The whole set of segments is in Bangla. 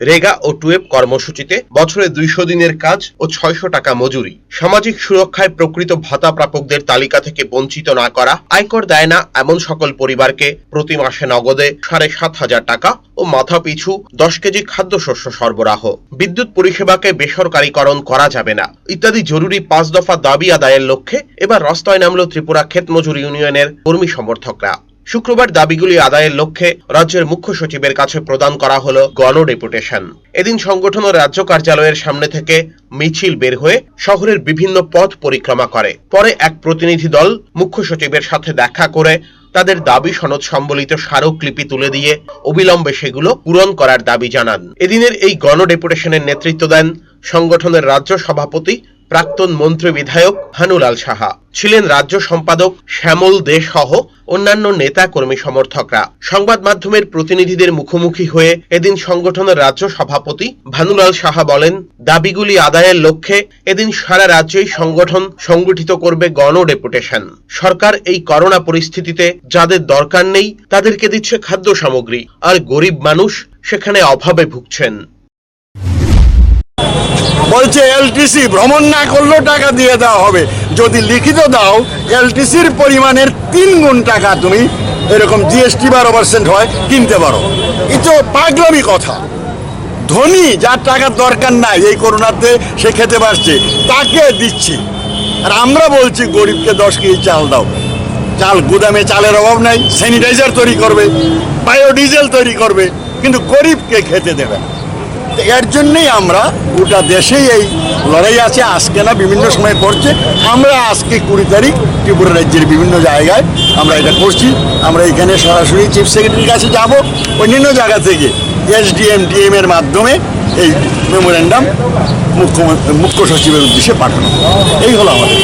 রেগা ও টুয়েব কর্মসূচিতে বছরে দুইশো দিনের কাজ ও ছয়শো টাকা মজুরি। সামাজিক সুরক্ষায় প্রকৃত ভাতা প্রাপকদের তালিকা থেকে বঞ্চিত না করা, আয়কর দেয় না এমন সকল পরিবারকে প্রতি মাসে নগদে সাড়ে সাত হাজার টাকা ও মাথা পিছু দশ কেজি খাদ্যশস্য সরবরাহ। বিদ্যুৎ পরিষেবাকে বেসরকারীকরণ করা যাবে না। ইত্যাদি জরুরি পাঁচ দফা দাবি আদায়ের লক্ষ্যে এবার রাস্তায় নামল ত্রিপুরা ক্ষেত মজুর ইউনিয়নের কর্মী সমর্থকরা। শুক্রবার দাবিগুলি আদায়ের লক্ষ্যে রাজ্যের মুখ্য সচিবের কাছে প্রদান করা হলো গণ ডেপুটেশন এদিন সংগঠন ও রাজ্য কার্যালয়ের সামনে থেকে মিছিল বের হয়ে শহরের বিভিন্ন পথ পরিক্রমা করে। পরে এক প্রতিনিধি দল মুখ্য সচিবের সাথে দেখা করে তাদের দাবি সনদ সম্বলিত স্মারকলিপি তুলে দিয়ে অবিলম্বে সেগুলো পূরণ করার দাবি জানান। এদিনের এই গণ ডেপুটেশনের নেতৃত্ব দেন সংগঠনের রাজ্য সভাপতি প্রাক্তন মন্ত্রী বিধায়ক হানুলাল সাহা, ছিলেন রাজ্য সম্পাদক শ্যামল দে সহ অন্যান্য নেতা কর্মী সমর্থকরা। সংবাদ মাধ্যমের প্রতিনিধিদের মুখোমুখি হয়ে এদিন সংগঠনের রাজ্য সভাপতি ভানুলাল সাহা বলেন, দাবিগুলি আদায়ের লক্ষ্যে এদিন সারা রাজ্যেই সংগঠন সংগঠিত করবে গণ ডেপুটেশন। সরকার এই করোনা পরিস্থিতিতে যাদের দরকার নেই, তাদেরকে দিচ্ছে খাদ্য সামগ্রী। আর গরিব মানুষ সেখানে অভাবে ভুগছেন। বলছে, এলটিসি ভ্রমণ না করলেও টাকা দিয়ে দেওয়া হবে। যদি লিখিত দাও, এলটিসির পরিমাণের তিন গুণ টাকা তুমি এরকম জিএসটি বারো পার্সেন্ট হয়, কিনতে পারো। এই তো পাগলামি কথা। ধনী, যার টাকার দরকার নাই, এই করোনাতে সে খেতে পারছে, তাকে দিচ্ছি। আর আমরা বলছি, গরিবকে দশ কেজি চাল দাও। চাল গুদামে চালের অভাব নাই স্যানিটাইজার তৈরি করবে বায়োডিজেল তৈরি করবে, কিন্তু গরিবকে খেতে দেবে না। এর জন্যই আমরা গোটা দেশেই এই লড়াই আছে, আজকে না বিভিন্ন সময় করছে আমরা আজকে কুড়ি তারিখ ত্রিপুরা রাজ্যের বিভিন্ন জায়গায় আমরা এটা করছি। আমরা এখানে সরাসরি চিফ সেক্রেটারির কাছে যাব। অন্যান্য জায়গা থেকে এসডিএম ডিএম এর মাধ্যমে এই মেমোরেন্ডাম মুখ্যমন্ত্রী মুখ্য সচিবের উদ্দেশ্যে পাঠানো এই হলো আমাদের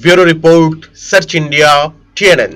bureau report, search India, TNN.